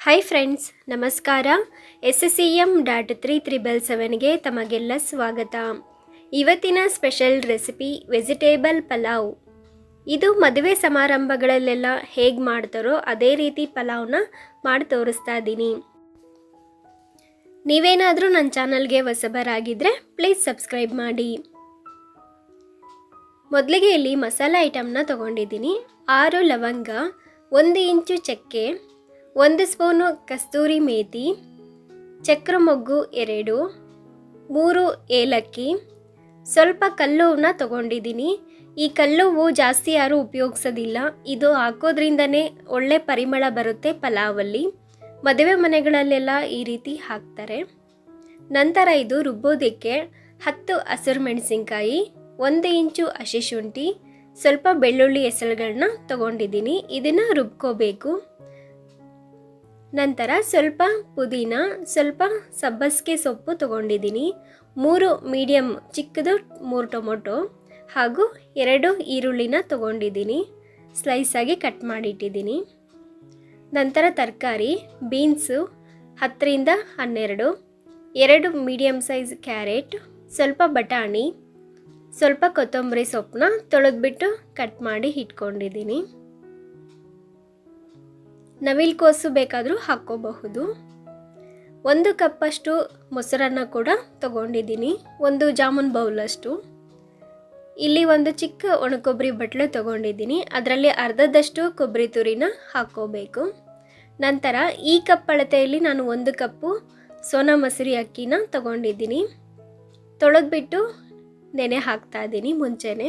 Hi friends ನಮಸ್ಕಾರ. S S C M dot three triple ಸೆವೆನ್ಗೆ ತಮಗೆಲ್ಲ ಸ್ವಾಗತ. ಇವತ್ತಿನ ಸ್ಪೆಷಲ್ ರೆಸಿಪಿ ವೆಜಿಟೇಬಲ್ ಪಲಾವ್. ಇದು ಮದುವೆ ಸಮಾರಂಭಗಳಲ್ಲೆಲ್ಲ ಹೇಗೆ ಮಾಡ್ತಾರೋ ಅದೇ ರೀತಿ ಪಲಾವ್ನ ಮಾಡಿ ತೋರಿಸ್ತಾ ಇದ್ದೀನಿ. ನೀವೇನಾದರೂ ನನ್ನ ಚಾನಲ್ಗೆ ಹೊಸಬರಾಗಿದ್ದರೆ ಪ್ಲೀಸ್ ಸಬ್ಸ್ಕ್ರೈಬ್ ಮಾಡಿ. ಮೊದಲಿಗೆ ಇಲ್ಲಿ ಮಸಾಲೆ ಐಟಮ್ನ ತೊಗೊಂಡಿದ್ದೀನಿ. ಆರು ಲವಂಗ, ಒಂದು ಇಂಚು ಚಕ್ಕೆ ಒಂದು ಸ್ಪೂನು ಕಸ್ತೂರಿ ಮೇತಿ, ಚಕ್ರ ಮೊಗ್ಗು ಎರಡು, ಮೂರು ಏಲಕ್ಕಿ. ಸ್ವಲ್ಪ ಕಲ್ಲುವನ್ನ ತಗೊಂಡಿದ್ದೀನಿ. ಈ ಕಲ್ಲುವು ಜಾಸ್ತಿ ಯಾರೂ ಉಪಯೋಗಿಸೋದಿಲ್ಲ. ಇದು ಹಾಕೋದ್ರಿಂದನೇ ಒಳ್ಳೆ ಪರಿಮಳ ಬರುತ್ತೆ ಪಲಾವಲ್ಲಿ. ಮದುವೆ ಮನೆಗಳಲ್ಲೆಲ್ಲ ಈ ರೀತಿ ಹಾಕ್ತಾರೆ. ನಂತರ ಇದು ರುಬ್ಬೋದಕ್ಕೆ ಹತ್ತು ಹಸಿರು ಮೆಣಸಿನ್ಕಾಯಿ, ಒಂದು ಇಂಚು ಹಸಿ ಶುಂಠಿ, ಸ್ವಲ್ಪ ಬೆಳ್ಳುಳ್ಳಿ ಹೆಸರುಗಳನ್ನ ತಗೊಂಡಿದ್ದೀನಿ. ಇದನ್ನು ರುಬ್ಕೋಬೇಕು. ನಂತರ ಸ್ವಲ್ಪ ಪುದೀನ, ಸ್ವಲ್ಪ ಸಬ್ಬಸಿಗೆ ಸೊಪ್ಪು ತಗೊಂಡಿದ್ದೀನಿ. ಮೂರು ಮೀಡಿಯಮ್ ಚಿಕ್ಕದು, ಮೂರು ಟೊಮೊಟೊ ಹಾಗೂ ಎರಡು ಈರುಳ್ಳಿನ ತಗೊಂಡಿದ್ದೀನಿ. ಸ್ಲೈಸಾಗಿ ಕಟ್ ಮಾಡಿಟ್ಟಿದ್ದೀನಿ. ನಂತರ ತರಕಾರಿ ಬೀನ್ಸು ಹತ್ತರಿಂದ ಹನ್ನೆರಡು, ಎರಡು ಮೀಡಿಯಮ್ ಸೈಜ್ ಕ್ಯಾರೆಟ್ ಸ್ವಲ್ಪ ಬಟಾಣಿ, ಸ್ವಲ್ಪ ಕೊತ್ತಂಬರಿ ಸೊಪ್ಪನ್ನ ತೊಳೆದ್ಬಿಟ್ಟು ಕಟ್ ಮಾಡಿ ಇಟ್ಕೊಂಡಿದ್ದೀನಿ. ನವಿಲ್ಕೋಸು ಬೇಕಾದರೂ ಹಾಕ್ಕೋಬಹುದು. ಒಂದು ಕಪ್ಪಷ್ಟು ಮೊಸರನ್ನ ಕೂಡ ತಗೊಂಡಿದ್ದೀನಿ. ಒಂದು ಜಾಮೂನ್ ಬೌಲಷ್ಟು ಇಲ್ಲಿ ಒಂದು ಚಿಕ್ಕ ಒಣಕೊಬ್ಬರಿ ಬಟ್ಲು ತಗೊಂಡಿದ್ದೀನಿ. ಅದರಲ್ಲಿ ಅರ್ಧದಷ್ಟು ಕೊಬ್ಬರಿ ತುರಿನ ಹಾಕ್ಕೋಬೇಕು. ನಂತರ ಈ ಕಪ್ ಅಳತೆಯಲ್ಲಿ ನಾನು ಒಂದು ಕಪ್ಪು ಸೋನಾ ಮಸೂರಿ ಅಕ್ಕಿನ ತಗೊಂಡಿದ್ದೀನಿ. ತೊಳೆದ್ಬಿಟ್ಟು ನೆನೆ ಹಾಕ್ತಾ ಇದ್ದೀನಿ ಮುಂಚೆನೆ.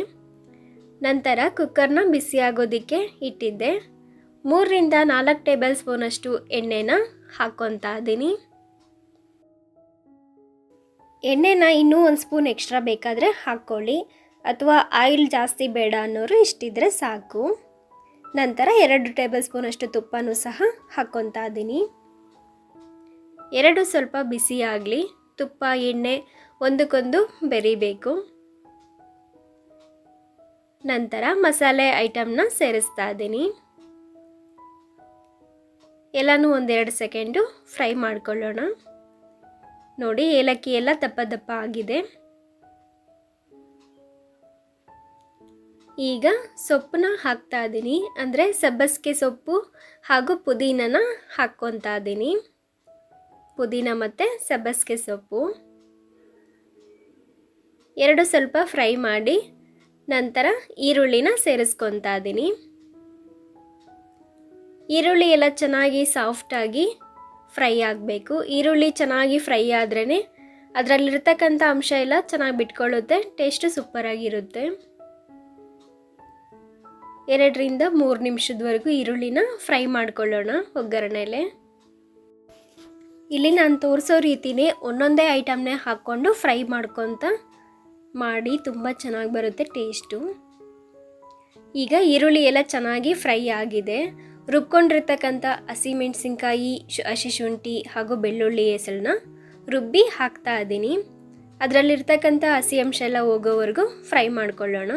ನಂತರ ಕುಕ್ಕರ್ನ ಬಿಸಿ ಆಗೋದಕ್ಕೆ ಇಟ್ಟಿದ್ದೆ. ಮೂರರಿಂದ ನಾಲ್ಕು ಟೇಬಲ್ ಸ್ಪೂನಷ್ಟು ಎಣ್ಣೆನ ಹಾಕ್ಕೊತಾ ಇದ್ದೀನಿ. ಎಣ್ಣೆನ ಇನ್ನೂ ಒಂದು ಸ್ಪೂನ್ ಎಕ್ಸ್ಟ್ರಾ ಬೇಕಾದರೆ ಹಾಕ್ಕೊಳ್ಳಿ. ಅಥವಾ ಆಯಿಲ್ ಜಾಸ್ತಿ ಬೇಡ ಅನ್ನೋರು ಇಷ್ಟಿದ್ರೆ ಸಾಕು. ನಂತರ ಎರಡು ಟೇಬಲ್ ಸ್ಪೂನಷ್ಟು ತುಪ್ಪನೂ ಸಹ ಹಾಕ್ಕೊತಾ ಇದ್ದೀನಿ. ಎರಡು ಸ್ವಲ್ಪ ಬಿಸಿ ಆಗಲಿ, ತುಪ್ಪ, ಎಣ್ಣೆ ಒಂದಕ್ಕೊಂದು ಬೆರಿಬೇಕು. ನಂತರ ಮಸಾಲೆ ಐಟಮ್ನ ಸೇರಿಸ್ತಾ ಇದ್ದೀನಿ. ಎಲ್ಲನೂ ಒಂದೆರಡು ಸೆಕೆಂಡು ಫ್ರೈ ಮಾಡ್ಕೊಳ್ಳೋಣ. ನೋಡಿ, ಏಲಕ್ಕಿ ಎಲ್ಲ ದಪ್ಪ ದಪ್ಪ ಆಗಿದೆ. ಈಗ ಸೊಪ್ಪನ್ನ ಹಾಕ್ತಾ ಇದ್ದೀನಿ. ಅಂದರೆ ಸಬ್ಬಸಿಗೆ ಸೊಪ್ಪು ಹಾಗೂ ಪುದೀನನ ಹಾಕ್ಕೊತಾ ಇದ್ದೀನಿ. ಪುದೀನ ಮತ್ತು ಸಬ್ಬಸಿಗೆ ಸೊಪ್ಪು. ಎರಡು ಸ್ವಲ್ಪ ಫ್ರೈ ಮಾಡಿ ನಂತರ ಈರುಳ್ಳಿನ ಸೇರಿಸ್ಕೊತಾ ಇದ್ದೀನಿ. ಈರುಳ್ಳಿ ಎಲ್ಲ ಚೆನ್ನಾಗಿ ಸಾಫ್ಟಾಗಿ ಫ್ರೈ ಆಗಬೇಕು. ಈರುಳ್ಳಿ ಚೆನ್ನಾಗಿ ಫ್ರೈ ಆದ್ರೇ ಅದರಲ್ಲಿರ್ತಕ್ಕಂಥ ಅಂಶ ಎಲ್ಲ ಚೆನ್ನಾಗಿ ಬಿಟ್ಕೊಳ್ಳುತ್ತೆ ಟೇಸ್ಟು ಸೂಪರಾಗಿರುತ್ತೆ ಎರಡರಿಂದ ಮೂರು ನಿಮಿಷದವರೆಗೂ ಈರುಳ್ಳಿನ ಫ್ರೈ ಮಾಡ್ಕೊಳ್ಳೋಣ ಒಗ್ಗರಣೆಲೆ. ಇಲ್ಲಿ ನಾನು ತೋರಿಸೋ ರೀತಿನೇ ಒಂದೊಂದೇ ಐಟಮ್ನೇ ಹಾಕ್ಕೊಂಡು ಫ್ರೈ ಮಾಡ್ಕೊತ ಮಾಡಿ ತುಂಬ ಚೆನ್ನಾಗಿ ಬರುತ್ತೆ ಟೇಸ್ಟು ಈಗ ಈರುಳ್ಳಿ ಎಲ್ಲ ಚೆನ್ನಾಗಿ ಫ್ರೈ ಆಗಿದೆ. ರುಬ್ಕೊಂಡಿರ್ತಕ್ಕಂಥ ಹಸಿಮೆಣಸಿನ್ಕಾಯಿ ಹಸಿ ಶುಂಠಿ ಹಾಗೂ ಬೆಳ್ಳುಳ್ಳಿ ಹೆಸರನ್ನ ರುಬ್ಬಿ ಹಾಕ್ತಾ ಇದ್ದೀನಿ. ಅದರಲ್ಲಿರ್ತಕ್ಕಂಥ ಹಸಿ ಅಂಶ ಎಲ್ಲ ಹೋಗೋವರೆಗೂ ಫ್ರೈ ಮಾಡ್ಕೊಳ್ಳೋಣ.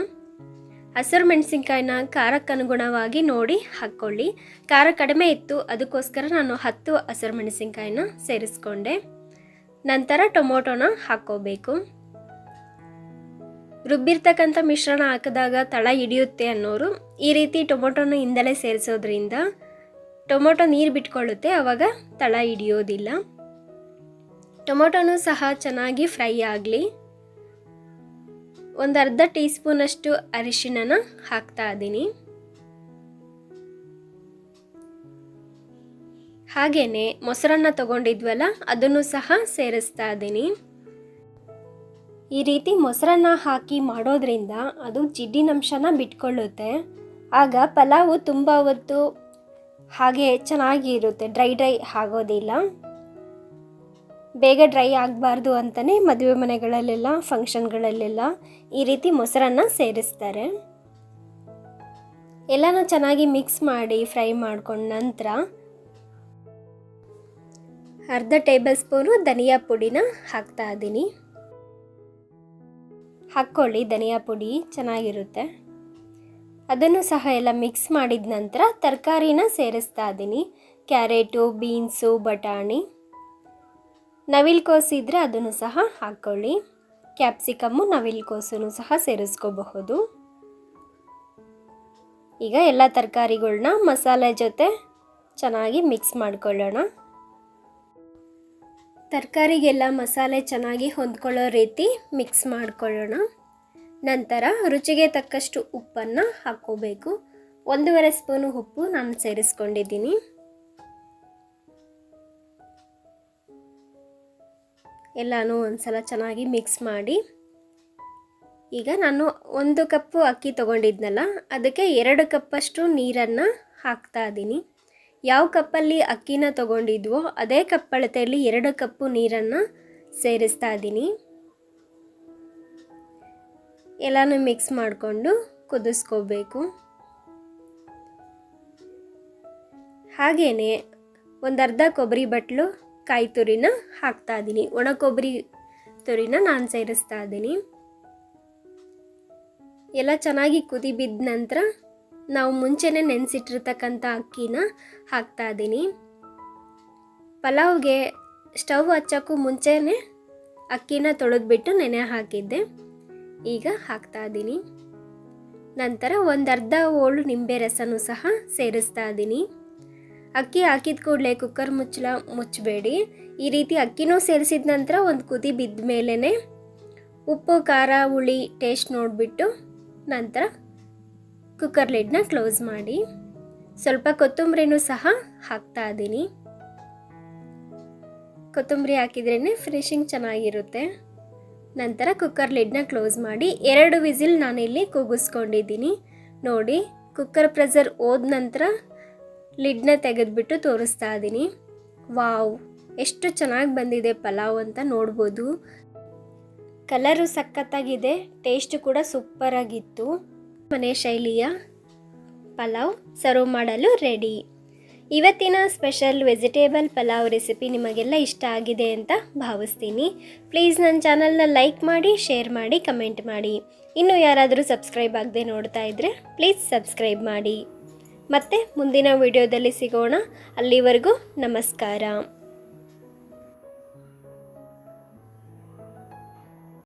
ಹಸಿರು ಮೆಣಸಿನ್ಕಾಯಿನ ಖಾರಕ್ಕನುಗುಣವಾಗಿ ನೋಡಿ ಹಾಕ್ಕೊಳ್ಳಿ. ಖಾರ ಕಡಿಮೆ ಇತ್ತು, ಅದಕ್ಕೋಸ್ಕರ ನಾನು ಹತ್ತು ಹಸಿರು ಮೆಣಸಿನ್ಕಾಯಿನ ಸೇರಿಸ್ಕೊಂಡೆ. ನಂತರ ಟೊಮೊಟೊನ ಹಾಕ್ಕೋಬೇಕು. ರುಬ್ಬಿರ್ತಕ್ಕಂಥ ಮಿಶ್ರಣ ಹಾಕಿದಾಗ ತಳ ಹಿಡಿಯುತ್ತೆ ಅನ್ನೋರು ಈ ರೀತಿ ಟೊಮೊಟೊನ ಹಿಂದಲೇ ಸೇರಿಸೋದ್ರಿಂದ ಟೊಮೊಟೊ ನೀರು ಬಿಟ್ಕೊಳ್ಳುತ್ತೆ ಆವಾಗ ತಳ ಹಿಡಿಯೋದಿಲ್ಲ. ಟೊಮೊಟೊನೂ ಸಹ ಚೆನ್ನಾಗಿ ಫ್ರೈ ಆಗಲಿ. ಒಂದು ಅರ್ಧ ಟೀ ಸ್ಪೂನಷ್ಟು ಅರಿಶಿಣನ ಹಾಕ್ತಾ ಇದ್ದೀನಿ ಹಾಗೆಯೇ ಮೊಸರನ್ನ ತಗೊಂಡಿದ್ವಲ್ಲ, ಅದನ್ನು ಸಹ ಸೇರಿಸ್ತಾ ಇದ್ದೀನಿ ಈ ರೀತಿ ಮೊಸರನ್ನ ಹಾಕಿ ಮಾಡೋದ್ರಿಂದ ಅದು ಜಿಡ್ಡಿನಂಶನ ಬಿಟ್ಕೊಳ್ಳುತ್ತೆ. ಆಗ ಪಲಾವು ತುಂಬ ಹೊತ್ತು ಹಾಗೆ ಚೆನ್ನಾಗಿ ಇರುತ್ತೆ, ಡ್ರೈ ಡ್ರೈ ಆಗೋದಿಲ್ಲ. ಬೇಗ ಡ್ರೈ ಆಗಬಾರ್ದು ಅಂತಲೇ ಮದುವೆ ಮನೆಗಳಲ್ಲೆಲ್ಲ, ಫಂಕ್ಷನ್ಗಳಲ್ಲೆಲ್ಲ ಈ ರೀತಿ ಮೊಸರನ್ನ ಸೇರಿಸ್ತಾರೆ. ಎಲ್ಲನೂ ಚೆನ್ನಾಗಿ ಮಿಕ್ಸ್ ಮಾಡಿ ಫ್ರೈ ಮಾಡ್ಕೊಂಡ ನಂತರ ಅರ್ಧ ಟೇಬಲ್ ಸ್ಪೂನು ಧನಿಯಾ ಪುಡಿನ ಹಾಕ್ತಾ ಇದ್ದೀನಿ. ಹಾಕ್ಕೊಳ್ಳಿ, ಧನಿಯಾ ಪುಡಿ ಚೆನ್ನಾಗಿರುತ್ತೆ. ಅದನ್ನು ಸಹ ಎಲ್ಲ ಮಿಕ್ಸ್ ಮಾಡಿದ ನಂತರ ತರಕಾರಿನ ಸೇರಿಸ್ತಾ ಇದ್ದೀನಿ. ಕ್ಯಾರೆಟು, ಬೀನ್ಸು, ಬಟಾಣಿ. ನವಿಲ್ಕೋಸು ಇದ್ದರೆ ಅದನ್ನು ಸಹ ಹಾಕ್ಕೊಳ್ಳಿ. ಕ್ಯಾಪ್ಸಿಕಮ್ಮು, ನವಿಲ್ಕೋಸನ್ನು ಸಹ ಸೇರಿಸ್ಕೋಬಹುದು. ಈಗ ಎಲ್ಲ ತರಕಾರಿಗಳನ್ನ ಮಸಾಲೆ ಜೊತೆ ಚೆನ್ನಾಗಿ ಮಿಕ್ಸ್ ಮಾಡ್ಕೊಳ್ಳೋಣ. ತರಕಾರಿಗೆಲ್ಲ ಮಸಾಲೆ ಚೆನ್ನಾಗಿ ಹೊಂದ್ಕೊಳ್ಳೋ ರೀತಿ ಮಿಕ್ಸ್ ಮಾಡ್ಕೊಳ್ಳೋಣ. ನಂತರ ರುಚಿಗೆ ತಕ್ಕಷ್ಟು ಉಪ್ಪನ್ನು ಹಾಕ್ಕೋಬೇಕು. ಒಂದೂವರೆ ಸ್ಪೂನು ಉಪ್ಪು ನಾನು ಸೇರಿಸ್ಕೊಂಡಿದ್ದೀನಿ. ಎಲ್ಲನೂ ಒಂದ್ಸಲ ಚೆನ್ನಾಗಿ ಮಿಕ್ಸ್ ಮಾಡಿ. ಈಗ ನಾನು ಒಂದು ಕಪ್ಪು ಅಕ್ಕಿ ತೊಗೊಂಡಿದ್ನಲ್ಲ, ಅದಕ್ಕೆ ಎರಡು ಕಪ್ಪಷ್ಟು ನೀರನ್ನು ಹಾಕ್ತಾ ಇದ್ದೀನಿ. ಯಾವ ಕಪ್ಪಲ್ಲಿ ಅಕ್ಕಿನ ತಗೊಂಡಿದ್ವೋ, ಅದೇ ಕಪ್ಪಳತೆಯಲ್ಲಿ ಎರಡು ಕಪ್ಪು ನೀರನ್ನು ಸೇರಿಸ್ತಾ ಇದ್ದೀನಿ ಎಲ್ಲನೂ ಮಿಕ್ಸ್ ಮಾಡಿಕೊಂಡು ಕುದಿಸ್ಕೋಬೇಕು. ಹಾಗೆಯೇ ಒಂದು ಅರ್ಧ ಕೊಬ್ಬರಿ ಬಟ್ಲು ಕಾಯಿ ತುರಿನ ಹಾಕ್ತಾ ಇದ್ದೀನಿ ಒಣ ಕೊಬ್ಬರಿ ತುರಿನ ನಾನು ಸೇರಿಸ್ತಾ ಇದ್ದೀನಿ ಎಲ್ಲ ಚೆನ್ನಾಗಿ ಕುದಿ ಬಿದ್ದ ನಂತರ ನಾವು ಮುಂಚೆನೇ ನೆನೆಸಿಟ್ಟಿರ್ತಕ್ಕಂಥ ಅಕ್ಕಿನ ಹಾಕ್ತಾ ಇದ್ದೀನಿ. ಪಲಾವ್ಗೆ ಸ್ಟವ್ ಹಚ್ಚೋಕ್ಕೂ ಮುಂಚೆನೇ ಅಕ್ಕಿನ ತೊಳೆದ್ಬಿಟ್ಟು ನೆನೆ ಹಾಕಿದ್ದೆ. ಈಗ ಹಾಕ್ತಾ ಇದ್ದೀನಿ. ನಂತರ ಒಂದು ಅರ್ಧ ಓಳು ನಿಂಬೆ ರಸನೂ ಸಹ ಸೇರಿಸ್ತಾ ಇದ್ದೀನಿ. ಅಕ್ಕಿ ಹಾಕಿದ ಕೂಡಲೇ ಕುಕ್ಕರ್ ಮುಚ್ಚಲ ಮುಚ್ಚಬೇಡಿ. ಈ ರೀತಿ ಅಕ್ಕಿನೂ ಸೇರಿಸಿದ ನಂತರ ಒಂದು ಕುದಿ ಬಿದ್ದ ಮೇಲೇ ಉಪ್ಪು, ಖಾರ, ಹುಳಿ ಟೇಸ್ಟ್ ನೋಡಿಬಿಟ್ಟು ನಂತರ ಕುಕ್ಕರ್ ಲಿಡ್ನ ಕ್ಲೋಸ್ ಮಾಡಿ. ಸ್ವಲ್ಪ ಕೊತ್ತಂಬರಿನೂ ಸಹ ಹಾಕ್ತಾ ಇದ್ದೀನಿ. ಕೊತ್ತಂಬರಿ ಹಾಕಿದ್ರೇ ಫಿನಿಶಿಂಗ್ ಚೆನ್ನಾಗಿರುತ್ತೆ. ನಂತರ ಕುಕ್ಕರ್ ಲಿಡ್ನ ಕ್ಲೋಸ್ ಮಾಡಿ ಎರಡು ವಿಸಿಲ್ ನಾನಿಲ್ಲಿ ಕೂಗಿಸ್ಕೊಂಡಿದ್ದೀನಿ. ನೋಡಿ ಕುಕ್ಕರ್ ಪ್ರೆಸರ್ ಹೋದ ನಂತರ ಲಿಡ್ನ ತೆಗೆದುಬಿಟ್ಟು ತೋರಿಸ್ತಾ ಇದ್ದೀನಿ. ವಾವ್, ಎಷ್ಟು ಚೆನ್ನಾಗಿ ಬಂದಿದೆ ಪಲಾವ್ ಅಂತ ನೋಡ್ಬೋದು. ಕಲರು ಸಖತ್ತಾಗಿದೆ ಟೇಸ್ಟ್ ಕೂಡ ಸೂಪರಾಗಿತ್ತು ಮನೆ ಶೈಲಿಯ ಪಲಾವ್ ಸರ್ವ್ ಮಾಡಲು ರೆಡಿ ಇವತ್ತಿನ ಸ್ಪೆಷಲ್ ವೆಜಿಟೇಬಲ್ ಪಲಾವ್ ರೆಸಿಪಿ ನಿಮಗೆಲ್ಲ ಇಷ್ಟ ಆಗಿದೆ ಅಂತ ಭಾವಿಸ್ತೀನಿ. ಪ್ಲೀಸ್ ನನ್ನ ಚಾನಲ್ನ ಲೈಕ್ ಮಾಡಿ ಶೇರ್ ಮಾಡಿ ಕಮೆಂಟ್ ಮಾಡಿ. ಇನ್ನು ಯಾರಾದರೂ ಸಬ್ಸ್ಕ್ರೈಬ್ ಆಗದೆ ನೋಡ್ತಾ ಇದ್ದರೆ ಪ್ಲೀಸ್ ಸಬ್ಸ್ಕ್ರೈಬ್ ಮಾಡಿ. ಮತ್ತೆ ಮುಂದಿನ ವಿಡಿಯೋದಲ್ಲಿ ಸಿಗೋಣ. ಅಲ್ಲಿವರೆಗೂ ನಮಸ್ಕಾರ.